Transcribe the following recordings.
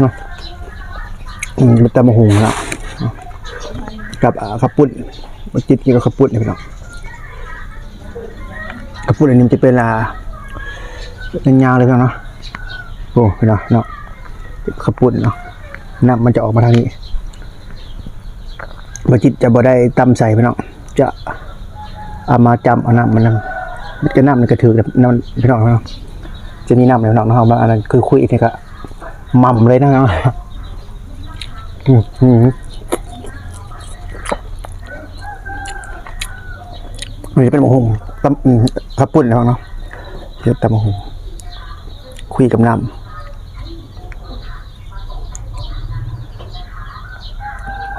เนาะอืมมันตำมะฮุงแล้วเนะกับข้าวปุ้นมันจิตกินกับข้าวปุ้นนี่พี่น้องข้าวปุ้นอันนี้มันจะเป็นลาเป็นยาวเลยพี่น้องเนาะโอ้พี่น้องเนาะข้าวปุ้นเนาะน้ำมันจะออกมาทางนี้มันจิตจะบ่ได้ตำใส่พี่น้องจะเอามาจำเอาน้ำมันนำมันก็น้ำมันกระถือน้ำพี่น้องเนาะจะนี่น้ำเลยพี่น้องเนาะบางอันนั้นคือคุยอีกทีก็ ม่ำเลยนะเนาะอืมอืมมันจะเป็นหมูหงตำข้าวปุ้นนะครับเนาะเดี๋ยวตำหมูหงคุยกับน้ำ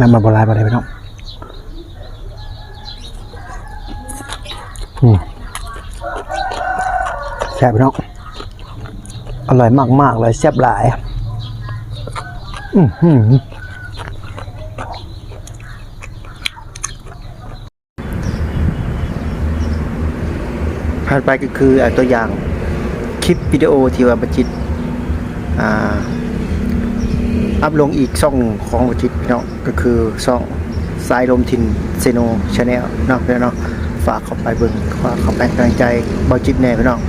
น้ำมันบลายมายพี่น้องอืมแซ่บพี่น้องอร่อยมากๆเลยแซ่บหลาย ผ่านไปก็คืออตัวอย่างคลิปวิดีโอที่ว่าบัจิตอ่าอัพลงอีกช่องของบัจิตพี่น้องก็คือช่องสายลมทินเซโนชาแนลเนาะพี่น้องฝากเข้าไปเบิ่งฝากเข้าไปให้กำลังใจบัจิตแน่พี่น้อง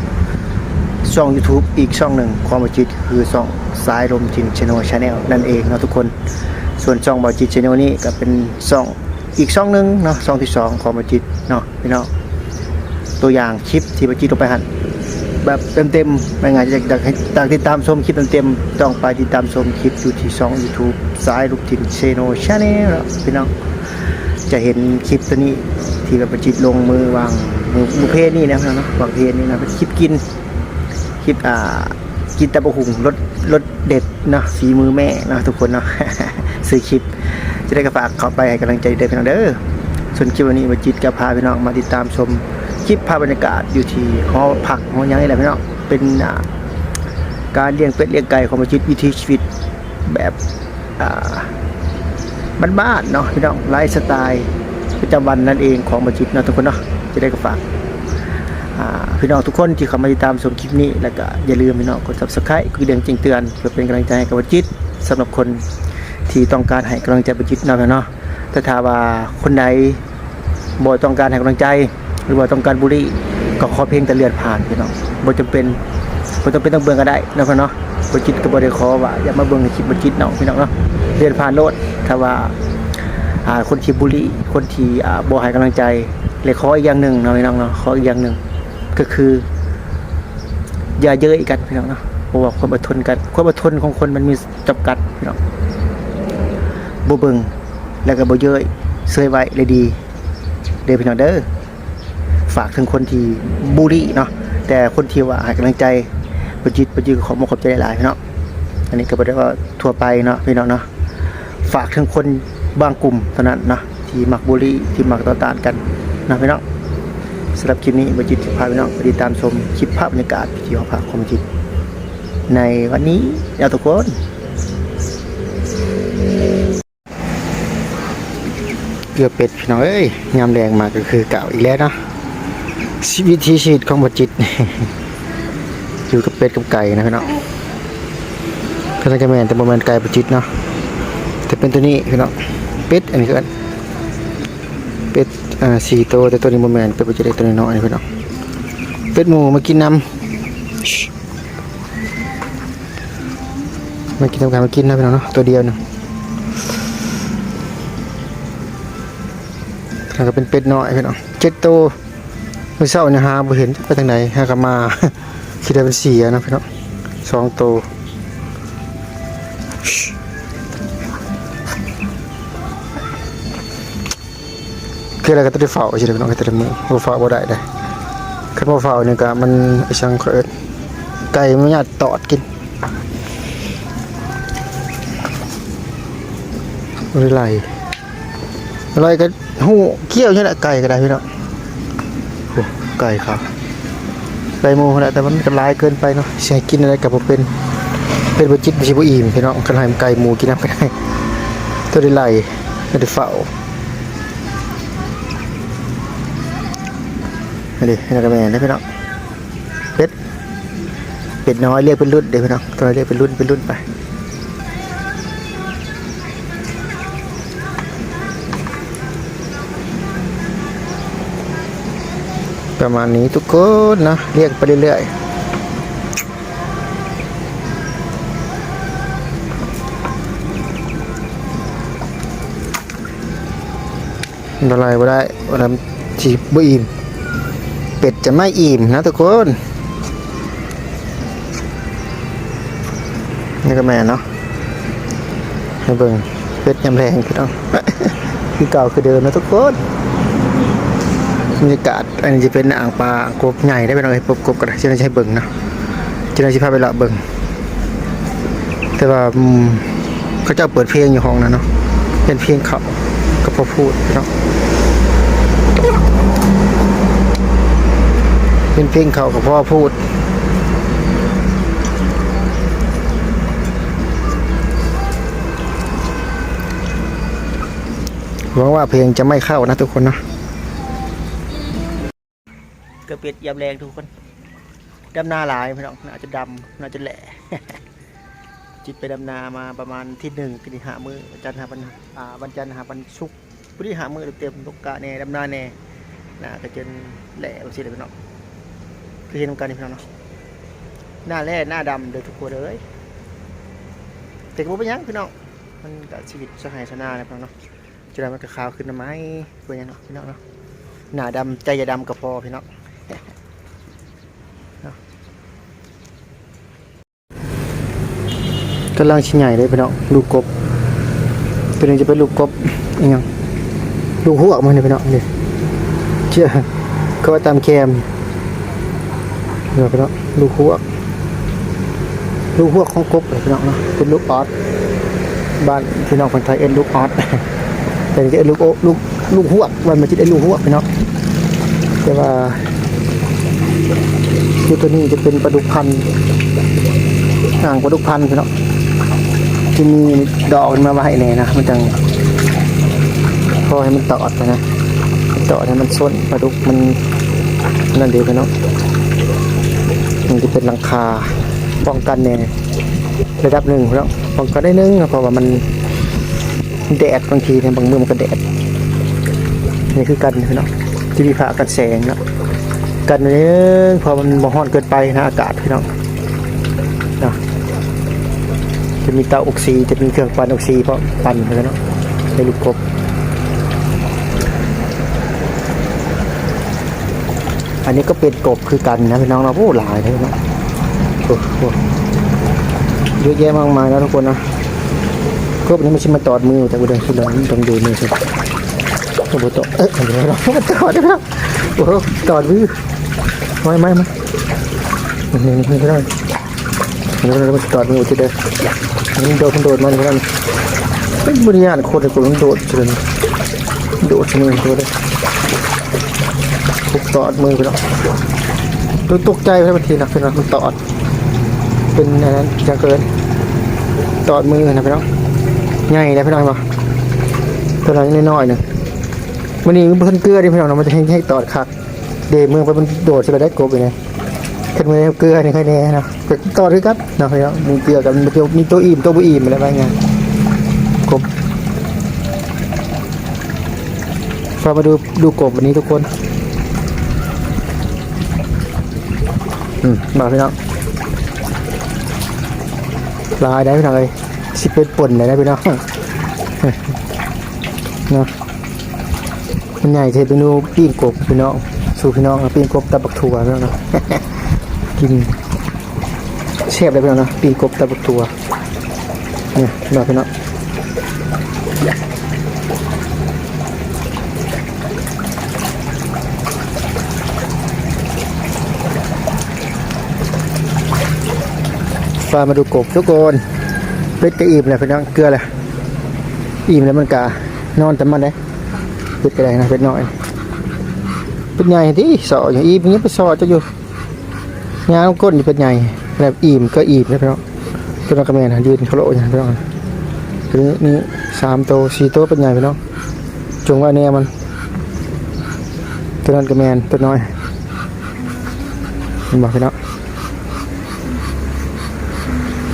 ช่อง YouTube อีกช่องหนึ่งของบัจิตคือช่องสายลมทินเซโนชาแนลนั่นเองเนาะทุกคน ส่วนช่องบัจิตชาแนลนี้ก็เป็นช่องอีกช่องหนึ่งเนาะช่องที่สองของบัจิตเนาะพี่น้องตัวอย่างคลิปที่ปจีตรงไปหันแบบเต็มๆไม่งั้นจะอยากให้อยากติดตามชมคลิปเต็มๆต้องไปติดตามชมคลิปอยู่ที่ช่อง YouTube สายลูกทินชโนชาแนลพี่น้องจะเห็นคลิปตัวนี้ที่แบบปจิตลงมือวางมือมือเพศนี่นะพี่น้องเนาะวางเพศนี่นะคลิปกิน คลิปอ่ากินตะบะหุงรสรสเด็ดนะฝีมือแม่นะทุกคนเนาะซื้อคลิป จะได้กระฝากเข้าไปให้กำลังใจเด้อพี่น้องเด้อส่วนคลิปวันนี้วจิตก็พาพี่น้องมาติดตามชมคลิปภาพบรรยากาศอยู่ที่หอผักหอยังนี่แหละพี่น้องเป็นอ่าการเลี้ยงเป็ดเลี้ยงไก่ของวจิตวิถีชีวิตแบบอ่าบ้านๆเนาะพี่น้องไลฟ์สไตล์ประจำวันนั่นเองของวจิตเนาะทุกคนเนาะจะได้กระฝาก พี่น้องทุกคนที่เข้ามาติดตามชมคลิปนี้ แล้วก็อย่าลืมพี่น้องกด subscribe กดกระดิ่งแจ้งเตือนเพื่อเป็นกำลังใจให้กับวจิตสำหรับคนที่ต้องการให้กำลังใจวจิตเนาะพี่น้องถ้าถาว่าคนใดบ่ต้องการให้กำลังใจ หรือว่าต้องการบุรีก็ขอเพียงแต่เลือนผ่านพี่น้องบ่จำเป็นบ่จำเป็นต้องเบิ่งก็ได้นะพี่เนาะบ่จิตก็บ่ได้ขอว่าอย่ามาเบิ่งในคลิปบ่จิตเนาะพี่น้องเนาะเลือนผ่านโลดถ้าว่าคนที่บุรีคนที่บ่ให้กำลังใจเลยขออีกอย่างหนึ่งนะพี่น้องเนาะขออีกอย่างหนึ่ง ก็คือ อย่าเย้ยกันพี่น้องเนาะเพราะว่าความอดทนกันความอดทนของคนมันมีจำกัดพี่น้องบ่เบิงแล้วก็บ่เยอะเซยไว้เลยดี เด้อพี่น้องเด้อฝากถึงคนที่บูลลี่เนาะแต่คนที่ว่าให้กำลังใจประจิตประจิตขอมขอบใจหลายพี่น้องอันนี้ก็บ่ได้ว่าทั่วไปเนาะพี่น้องเนาะฝากถึงคนบางกลุ่มเท่านั้นนะที่มักบูลลี่ที่มักต่อต้านกันนะพี่น้อง สำหรับคลิปนี้ประจิตจะพาพี่น้องไปติดตามชมคลิปภาพบรรยากาศที่หอพักคมจิต ในวันนี้นะทุกคนเกลือเป็ดพี่น้องเอ้ยยามแรงมาก็คือเก่าอีกแล้วเนาะชีวิตที่ชีวิตของบัจิตอยู่กับเป็ดกับไก่นะพี่น้องก็ต้องจะแมนแต่บ่แมนไก่บัจิตเนาะแต่เป็นตัวนี้พี่น้องเป็ดอันนี้ก็เป็ด อ่าสี่ตัวแต่ตัวนี้บ่แมนเป็ดบัจิตได้ตัวน้อยๆพี่น้องเป็ดหมูมากินน้ำมากินทำการมากินนะพี่องเนาะตัวเดียวเนาะแล้วก็เป็นเป็ดน้อยเพี่น้องเจ็ดตัวเมื่อเช้าเนี่ยหาบ่เห็นไปทางไหนหากนมาคิดได้เป็นสี่อะนะพี่น้องสองตัว คืออะไรก็ต้องได้เฝ้าใช่ไหมพี่น้องก็ต้องมือบ่เฝ้าบ่ได้เลยคันบ่เฝ้านี่ก็มันไอ้ช่างเขาเอิ้นไก่มันอยากตอดกินบ่ได้ไหลอะไรก็หูเกี้ยวใช่ไหมไก่ก็ได้พี่น้องโอ้ไก่ครับไก่หมูขนาดแต่มันจะลายเกินไปเนาะใช้กินอะไรกับผมเป็นเป็นบจิตไม่ใช่บุอิ่มพี่น้องกันให้ไก่หมูกินน้ำก็ได้ตัวได้ไหลไม่ได้เฝ้า ดิให้นักแม่นะพี่น้องเป็ดเป็ดน้อยเรียกเป็นรุ่นเดี๋ยวพี่น้องตัวเรียกเป็นรุ่นเป็นรุ่นไปประมาณนี้ทุกคนนะ เรียกไปเรื่อยๆอะไรก็ได้วันนั้ชีบอิ่ม เป็ดจะไม่อิ่มนะทุกคนนี่ก็แม่เนาะให้เบิ่งเป็ดยำแรงพี่น้องคือเก่าคือเดิมนะทุกคนบรรยากาศอันนี้จะเป็นอ่างปลากบใหญ่ได้ไปหน่อยกบกบก็ได้จะได้ใช้เบิ่งเนาะจะได้สิพาไปละเบิ่งแต่ว่าเขาเจ้าเปิดเพลงอยู่ห้องนะเนาะเป็นเพลงเขาก็พอพูดพี่น้อง เป็นเพลงเขากับพ่อพูด หวังว่าเพลงจะไม่เข้านะทุกคนนะกระเป็ดยำแรงทุกคนดำนาหลายพี่น้องน่าจะดำน่าจะแหล่จิตไปดำนามาประมาณที่หนึ่งปีที่หามือวันจันทร์หาวันอ่าวันจันทร์หาวันศุกร์ปีที่หามือเต็มๆตกกะแน่ดำนาแน่น่าก็จนแหล่เอาสิเลยพี่น้อง คือเห็นกันนี่พี่น้องเนาะหน้าแร่หน้าดำเลยทุกคนเลยแต่ก็บ่เป็นหยังพี่น้องมันก็ชีวิตสหายชนะนะพี่น้องเนาะจะได้มันก็ขาวขึ้นนะไหมเพื่อนเนาะพี่น้องเนาะหน้าดำใจอย่าดำก็พอพี่น้องเนาะกำลังชิ้นใหญ่เลยพี่น้องลูกกบตัวนี้จะเป็นลูกกบย่างลูกหัวมันเนี่ยพี่น้องนี่ยเชื่อเขาว่าตามแคม เดี๋ยวพี่น้องลูกหัวลูกหัวของกบเลยพี่น้องเนาะเป็นลูกออสบ้านพี่น้องคนไทยเอ็นลูกออสแต่จะลูกโอลูกลูกหัวมันมันจะได้ลูกหัวกพี่น้องแต่ว่าคือตัวนี้จะเป็นปลาดุกพันห่างปลาดุกพันธุ์พี่น้องที่มีดอกมันมาไว้เนี่ยนะมันจังพอให้มันตอดไปนะมันตอดให้มันส้นปลาดุกมันนั่นเดียวพี่น้อง มันจะเป็นหลังคาป้องกันเนี่ยระดับหนึ่งพี่น้องป้องกันได้หนึงเพราะว่ามันแดดบางทีเนี่ยบางเมือมันก็แดดนี่คือกันพี่น้องที่มีผ้ากันแสงเนาะกันนี้พอมันบ่ฮ้อนเกินไปนะอากาศพี่น้องนะจะมีเตาออกซีจะมีเครื่องปั่นอกซีเพราะปั่นเลยเนาะในลูกกบ อันนี้ก็เป็นกบคือกันนะพี่น้องเราโอ้หลายเลยน้องโอ้โหเยอะแยะมากมายนะทุกคนนะก็นี้ไม่ใช่มาตอดมือแต่กูเดินขึ้นเลยต้องดูมือสิโอ้โตอดเอ๊ะเดี๋ยวเรามันตอดนะครับโอ้โหตอดมือไม่ไม่ไม่นี่นี่ไม่ได้เดี๋ยวเราตอดมือจะเดินมันโดดมันโดดมันกันเป็นบริญาณคนเลยกูต้องโดดจนโดดมือตัวเลย ถูกตอดมือไปแล้วตัวตกใจไปบางทีนะเป็นมันตอด เป็นอะไรนั้นจะเกิน ตอดมือนะพี่น้องใหญ่เลยพี่น้องบ่ตัวเรายังน้อยๆหนึ่งมันนี่มันเพิ่นเกลือดิพี่น้องเนาะมันจะให้ให้ตอดคักเดเมืองไปมันโดดใช่ไหมได้กบอยู่เลยขึ้นมาเกลือนี่ค่อยแน่นะไปตอดด้วยกันนะพี่น้องมีเกลือกับมีตัวมีตัวอิ่มตัวบ่อิ่มอะไรบ้างไงกบพามาดูดูกบวันนี้ทุกคน อืมมาพี่น้องลายได้พี่น้องเอ้ยสิเป็นป่นเลยนะพี่น้องเนาะมันใหญ่เทปนูปิ้งกบพี่น้องสู่พี่น้องปิ้งกบตะบักถั่วพี่น้องเนะกินเชฟเลยพี่น้องนะปิ้งกบตะบักถั่วเนี่ยมาพี่น้องามาดูกบทุกคนเป็ดก็อิ่มเลยพี่น้องเกลือเลยอิ่มแล้วมันกะนอนแต่มันได้เป็ดก็ได้นะเป็ดน้อยเป็ดใหญ่ที่สออย่างอิ่มอย่างนี้ไปสอจะอยู่งานก้นอยู่เป็ดใหญ่แบบอิ่มก็อิ่มเลยพี่น้องตัวนักระแมนยืนเขาโลอย่างพี่น้องคือนี่สามโตวสี่โตวเป็ดใหญ่พี่น้องจงว่าเนี่ยมันตัวนั้นกระแมนตัวน้อยเห็นบอกพี่น้อง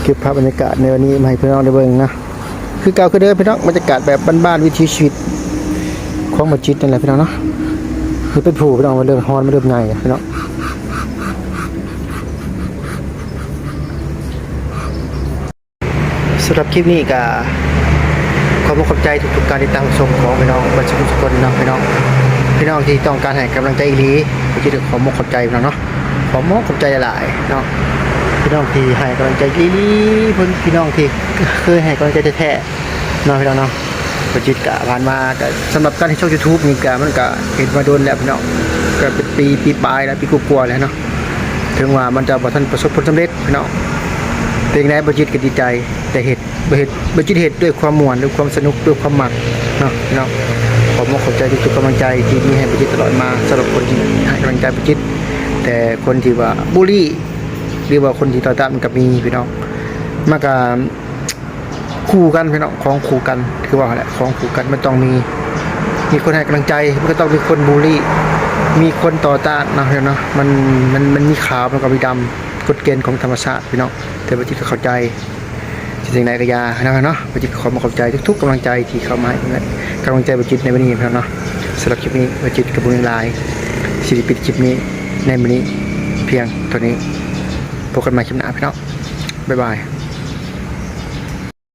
เก็บภาพบรรยากาศในวันนี้มาให้พี่น้องได้เบิ่งนะคือเก่าคือเดิมพี่น้องบรรยากาศแบบบ้านๆวิถีชีวิตของมัสยิดนั่นแหละพี่น้องเนาะคือเป็นผู้พี่น้องมาเริ่มฮอนมาเริ่มใหญ่กันพี่น้องสำหรับคลิปนี้ก็ขอบคุณขอบใจทุกๆการติดตามชมของพี่น้องบัญชีทุกคนนะพี่น้องพี่น้องที่ต้องการให้กำลังใจอีหลีก็จะขอมกขอบใจพี่น้องเนาะขอมกขอบใจหลายๆเนาะ น้องที่ให้กำลังใจอีลีเพิ่นพี่น้องที่เคยให้กำลังใจแท้ๆเนาะพี่น้องเนาะปัจจิตกะผ่านมาก็สำหรับการที่ช่อง YouTube นี่ก็มันก็เห็นมาโดนแล้วพี่น้องก็เป็นปีปีปลายแล้วปีกลัวๆแล้วเนาะถึงว่ามันจะบ่ทันประสบผลสำเร็จพี่น้องเพลงไหนบัจิตก็ดีใจแต่เหตุบัจิตบัจิตเหตุด้วยความม่วนด้วยความสนุกด้วยความหมักเนาะพี่น้องขอมอบขอบใจทุกๆกำลังใจที่มีให้บัจิตตลอดมาสำหรับคนที่ให้กำลังใจบัจิตแต่คนที่ว่าบูลลี่ หรือว่าคนที่ต่อต้านมันก็มีพี่น้องมากกับคู่กันพี่น้องของคู่กันคือว่าแหละของคู่กันมันต้องมี มีคนให้กำลังใจมันก็ต้องมีคนบูลลี่ มีคนต่อต้านเนาะเนาะมันมันมันมีขาวมันก็มีดำกฎเกณฑ์ของธรรมชาติพี่น้องแต่บัจิตก็เข้าใจสิ่งใดก็อยานะเนาะบัจิตขอมาขอบใจทุกๆกำลังใจที่เข้ามาให้กำลังใจบัจิตในวันนี้ครับเนาะสำหรับคลิปนี้บัจิตกับบุญลายสิริปิดคลิปนี้ในวันนี้เพียงเท่านี้ พบกันใหม่คลิปหน้าพี่น้องบ๊ายบาย